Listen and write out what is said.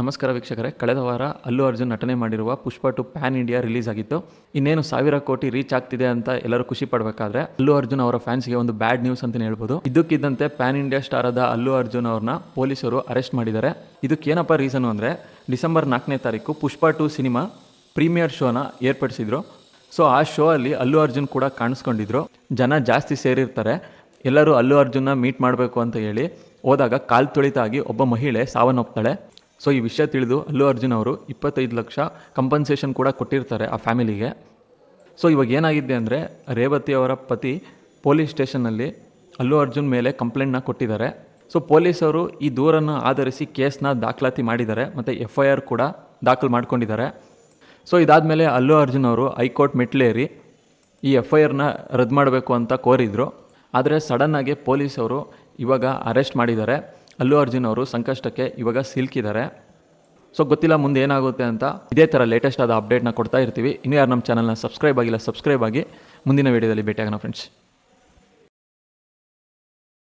ನಮಸ್ಕಾರ ವೀಕ್ಷಕರೇ. ಕಳೆದ ವಾರ ಅಲ್ಲು ಅರ್ಜುನ್ ನಟನೆ ಮಾಡಿರುವ Pushpa two pan India release ಆಗಿತ್ತು. ಇನ್ನೇನು ಸಾವಿರ ಕೋಟಿ ರೀಚ್ ಆಗ್ತಿದೆ ಅಂತ ಎಲ್ಲರೂ ಖುಷಿ ಪಡಬೇಕಾದ್ರೆ ಅಲ್ಲು ಅರ್ಜುನ್ ಅವರ ಫ್ಯಾನ್ಸ್ಗೆ ಒಂದು ಬ್ಯಾಡ್ ನ್ಯೂಸ್ ಅಂತಲೇ ಹೇಳ್ಬೋದು. ಇದಕ್ಕಿದ್ದಂತೆ ಪ್ಯಾನ್ ಇಂಡಿಯಾ ಸ್ಟಾರ್ ಆದ ಅಲ್ಲು ಅರ್ಜುನ್ ಅವ್ರನ್ನ ಪೊಲೀಸರು ಅರೆಸ್ಟ್ ಮಾಡಿದ್ದಾರೆ. ಇದಕ್ಕೇನಪ್ಪ ರೀಸನ್ ಅಂದರೆ ಡಿಸೆಂಬರ್ ನಾಲ್ಕನೇ ತಾರೀಕು ಪುಷ್ಪ ಟು ಸಿನಿಮಾ ಪ್ರೀಮಿಯರ್ ಶೋನ ಏರ್ಪಡಿಸಿದ್ರು. ಸೊ, ಆ ಶೋ ಅಲ್ಲಿ ಅಲ್ಲು ಅರ್ಜುನ್ ಕೂಡ ಕಾಣಿಸ್ಕೊಂಡಿದ್ರು. ಜನ ಜಾಸ್ತಿ ಸೇರಿರ್ತಾರೆ. ಎಲ್ಲರೂ ಅಲ್ಲು ಅರ್ಜುನ್ನ ಮೀಟ್ ಮಾಡಬೇಕು ಅಂತ ಹೇಳಿ ಹೋದಾಗ ಕಾಲು ತುಳಿತಾಗಿ ಒಬ್ಬ ಮಹಿಳೆ ಸಾವನ್ನಪ್ತಾಳೆ. ಸೊ ಈ ವಿಷಯ ತಿಳಿದು ಅಲ್ಲು ಅರ್ಜುನ್ ಅವರು ಇಪ್ಪತ್ತೈದು ಲಕ್ಷ ಕಂಪನ್ಸೇಷನ್ ಕೂಡ ಕೊಟ್ಟಿರ್ತಾರೆ ಆ ಫ್ಯಾಮಿಲಿಗೆ ಸೊ ಇವಾಗ ಏನಾಗಿದೆ ಅಂದರೆ ರೇವತಿ ಅವರ ಪತಿ ಪೊಲೀಸ್ ಸ್ಟೇಷನ್ನಲ್ಲಿ ಅಲ್ಲು ಅರ್ಜುನ್ ಮೇಲೆ ಕಂಪ್ಲೇಂಟ್ನ ಕೊಟ್ಟಿದ್ದಾರೆ. ಸೊ ಪೊಲೀಸರು ಈ ದೂರನ್ನು ಆಧರಿಸಿ ಕೇಸ್ನ ದಾಖಲಾತಿ ಮಾಡಿದ್ದಾರೆ ಮತ್ತು ಎಫ್ ಐ ಆರ್ ಕೂಡ ದಾಖಲು ಮಾಡ್ಕೊಂಡಿದ್ದಾರೆ. ಸೊ ಇದಾದಮೇಲೆ ಅಲ್ಲು ಅರ್ಜುನ್ ಅವರು ಹೈಕೋರ್ಟ್ ಮೆಟ್ಲೇರಿ ಈ ಎಫ್ ಐ ಆರ್ನ ರದ್ದು ಮಾಡಬೇಕು ಅಂತ ಕೋರಿದ್ರು. ಆದರೆ ಸಡನ್ನಾಗಿ ಪೊಲೀಸವರು ಇವಾಗ ಅರೆಸ್ಟ್ ಮಾಡಿದ್ದಾರೆ. ಅಲ್ಲು ಅರ್ಜುನ್ ಅವರು ಸಂಕಷ್ಟಕ್ಕೆ ಇವಾಗ ಸಿಲ್ಕಿದ್ದಾರೆ. ಸೊ ಗೊತ್ತಿಲ್ಲ ಮುಂದೆ ಏನಾಗುತ್ತೆ ಅಂತ ಇದೇ ಥರ ಲೇಟೆಸ್ಟ್ ಆದ ಅಪ್ಡೇಟ್ನ ಕೊಡ್ತಾ ಇರ್ತೀವಿ. ಇನ್ನೂ ಯಾರು ನಮ್ಮ ಚಾನಲ್ನ ಸಬ್ಸ್ಕ್ರೈಬ್ ಆಗಿಲ್ಲ ಸಬ್ಸ್ಕ್ರೈಬ್ ಆಗಿ ಮುಂದಿನ ವೀಡಿಯೋದಲ್ಲಿ ಭೇಟಿಯಾಗೋಣ ಫ್ರೆಂಡ್ಸ್